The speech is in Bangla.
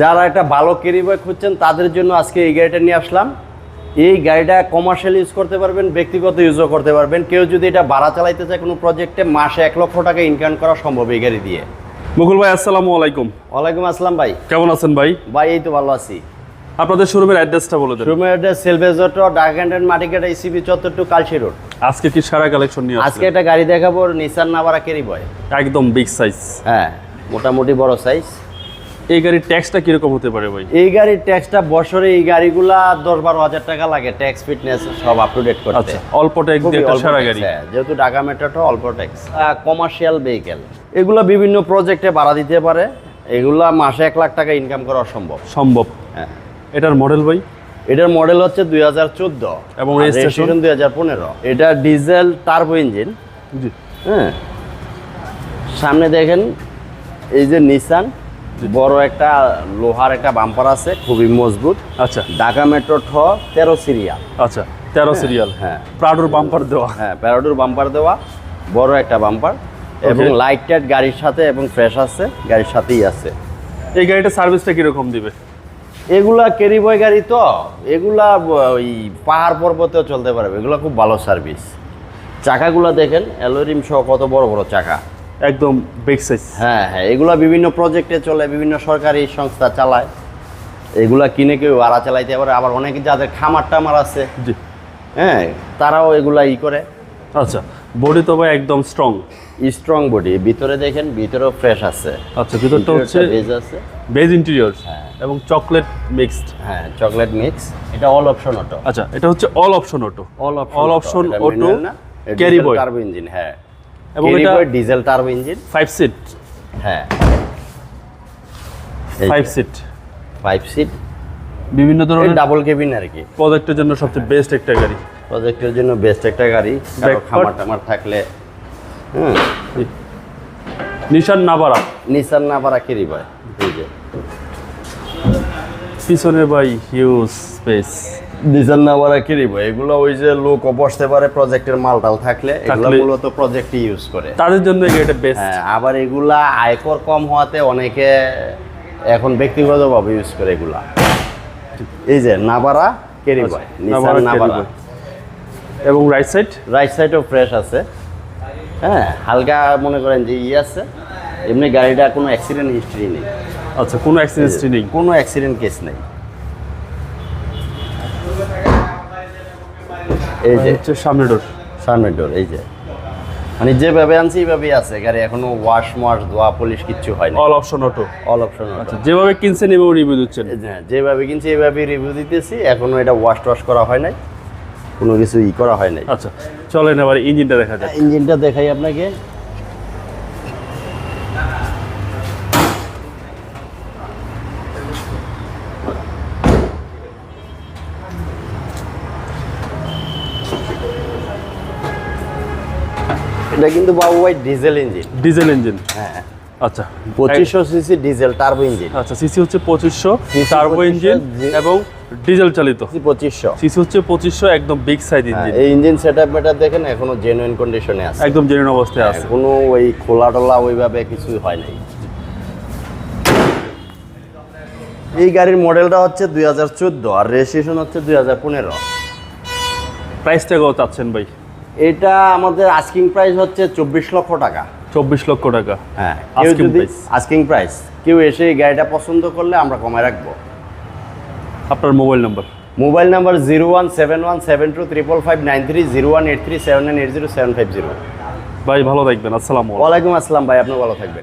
যারা একটা ভালো ক্যারি বয় খুঁজছেন তাদের জন্য আজকে এই গাড়িটা নিয়ে আসলাম। এই গাড়িটা কমার্শিয়াল ইউজ করতে পারবেন ব্যক্তিগত ইউজও করতে পারবেন। কেউ যদি এটা ভাড়া চালাইতে চায় কোনো প্রজেক্টে মাসে এক লক্ষ টাকা ইনকাম করা সম্ভব এই গাড়ি দিয়ে। মুকুল ভাই আসসালামু আলাইকুম। ওয়ালাইকুম আসসালাম ভাই। কেমন আছেন ভাই? ভাই এই তো ভালো আছি। আপনাদের শোরুমের অ্যাড্রেসটা বলে দেন। রুমের সেলভেজট ডাক অ্যান্ড মাটিকাটা ইসিবি চত্বর টু কালশি রোড আজকে কি সারা কালেকশন নিয়ে আজকে একটা গাড়ি দেখাবো নিসান নাভারা ক্যারি বয় একদম বিগ সাইজ হ্যাঁ মোটামুটি বড় সাইজ এই গাড়ির ট্যাক্সটা কীরকম হতে পারে ভাই? এই গাড়ির ট্যাক্সটা বছরে এই গাড়িগুলা দশ বারো হাজার টাকা লাগে ট্যাক্স ফিটনেস সব আপ টু ডেট করতে। আচ্ছা অল্প ট্যাক্স দিয়ে সারা গাড়ি। হ্যাঁ, যেহেতু ঢাকা মেট্রোটা অল্প ট্যাক্স কমার্শিয়াল ভেহিকেল এগুলো বিভিন্ন প্রজেক্টে ভাড়া দিতে পারে। এগুলা মাসে এক লাখ টাকা ইনকাম করা সম্ভব সম্ভব। হ্যাঁ। এটার মডেল ভাই? এটার মডেল হচ্ছে দুই হাজার চোদ্দ। এবং registration? দুই হাজার পনেরো। এটা ডিজেল টার্বো ইঞ্জিন জি। হ্যাঁ। সামনে দেখেন এই যে নিসান বড় একটা লোহার একটা বাম্পার আছে খুবই মজবুত। আচ্ছা। ঢাকা মেট্রো ঠ তেরো সিরিয়াল আচ্ছা তেরো সিরিয়াল হ্যাঁ। প্রাডোর বাম্পার দেওয়া। হ্যাঁ প্যারাডোর বাম্পার দেওয়া বড় একটা বাম্পার এবং লাইট টাইট গাড়ির সাথে এবং ফ্রেশ আছে গাড়ির সাথেই আছে। এই গাড়িটা সার্ভিসটা কীরকম দিবে? এগুলা ক্যারি বয় গাড়ি তো এগুলা ওই পাহাড় পর্বতেও চলতে পারবে। এগুলা খুব ভালো সার্ভিস চাকাগুলো দেখেন অ্যালোরিম সহ কত বড় বড় চাকা। একদম বিগ সাইজ হ্যাঁ হ্যাঁ এগুলা বিভিন্ন প্রজেক্টে চলে বিভিন্ন সরকারি সংস্থা চালায়। এগুলা কিনে কেউ আড়া চালাইতে পারে। আবার অনেকে যাদের খামার টামার আছে জি। হ্যাঁ তারাও এগুলা ই করে। আচ্ছা বডি তো একদম স্ট্রং স্ট্রং বডি ভিতরে দেখেন ভিতরেও ফ্রেশ আছে। আচ্ছা ভিতরটা হচ্ছে ভেজ আছে। বেজ ইন্টেরিয়র হ্যাঁ। এবং চকলেট মিক্সড হ্যাঁ চকলেট মিক্স এটা অল অপশন অটো আচ্ছা এটা হচ্ছে all option auto all option auto, carry boy। Turbo engine হ্যাঁ। এবং এটা- diesel turbo engine five seat হ্যাঁ। ফাইভ সিট ফাইভ সিট বিভিন্ন ধরনের ডাবল কেবিন আর কি। প্রজেক্টের জন্য সবচেয়ে বেস্ট একটা গাড়ি। প্রজেক্টের জন্য বেস্ট একটা গাড়ি। খামার? টামার থাকলে হুম। নিশান নাবারা নিসান না পারা কেরি ভাই? পিছনে ভাই হিউজ স্পেস নিসান না পারা কেরি ভাই এগুলো ওই যে লোক বসতে পারে প্রজেক্টের মাল টাল থাকলে এগুলো মূলত প্রজেক্টে ইউজ করে। তাদের জন্য গাড়িটা বেস্ট হ্যাঁ আবার এগুলা আয়কর কম হওয়াতে অনেকে এখন ব্যক্তিগতভাবে ইউজ করে এগুলা। এই যে নাবারা কেরি বয় নিসান নাবারা এবং রাইট সাইড রাইট সাইডও ফ্রেশ আছে। হ্যাঁ হালকা মনে করেন যে ই আছে। এমনি গাড়িটা কোনো অ্যাক্সিডেন্ট হিস্ট্রি নেই। আচ্ছা কোনো অ্যাক্সিডেন্ট হিস্ট্রি নেই। কোনো অ্যাক্সিডেন্ট কেস নেই। এই যে। হচ্ছে সামনে ডোর। সামনের ডোর এই যে। মানে যেভাবে আনছি এইভাবেই আছে। গাড়ি এখনও ওয়াশ ওয়াশ ধোয়া পলিশ কিচ্ছু হয় না all option auto all option আচ্ছা যেভাবে কিনছেন এভাবে রিভিউ দিচ্ছেন। হ্যাঁ যেভাবে কিনছি এইভাবে রিভিউ দিতেছি। এখনও এটা ওয়াশ টোয়াশ করা হয় নাই। কোনো কিছু ই করা হয় নাই। আচ্ছা চলেন আবার ইঞ্জিনটা দেখা যাক। ইঞ্জিনটা দেখাই আপনাকে। এটা কিন্তু বাবু ভাই ডিজেল ইঞ্জিন ডিজেল ইঞ্জিন হ্যাঁ। আচ্ছা। পঁচিশশো সিসি ডিজেল টার্বো ইঞ্জিন আচ্ছা সিসি হচ্ছে পঁচিশশো টার্বো ইঞ্জিন এবং ডিজেল চালিত। পঁচিশশো। সিসি হচ্ছে পঁচিশশো একদম বিগ সাইজ ইঞ্জিন এই ইঞ্জিন সেট আপ মেটার দেখেন এখনও জেনুইন কন্ডিশনে আছে। একদম জেনুইন অবস্থায় আছে। কোনো ওই খোলা টোলা ওইভাবে কিছু হয় নাই। এই গাড়ির মডেলটা হচ্ছে দুই হাজার চোদ্দ আর রেজিস্ট্রেশন হচ্ছে দুই হাজার পনেরো। প্রাইসটা কত চাচ্ছেন ভাই। এটা আমাদের আস্কিং প্রাইস হচ্ছে চব্বিশ লক্ষ টাকা। চব্বিশ লক্ষ টাকা। হ্যাঁ কেউ যদি আস্কিং প্রাইস কেউ এসে এই গাড়িটা পছন্দ করলে আমরা কমায় রাখব। আপনার mobile number mobile number zero one seven one seven two triple five nine three zero one eight three seven nine eight zero seven five zero. ভাই ভালো থাকবেন। আসসালামু আলাইকুম। ওয়ালাইকুম আসসালাম ভাই আপনি ভালো থাকবেন।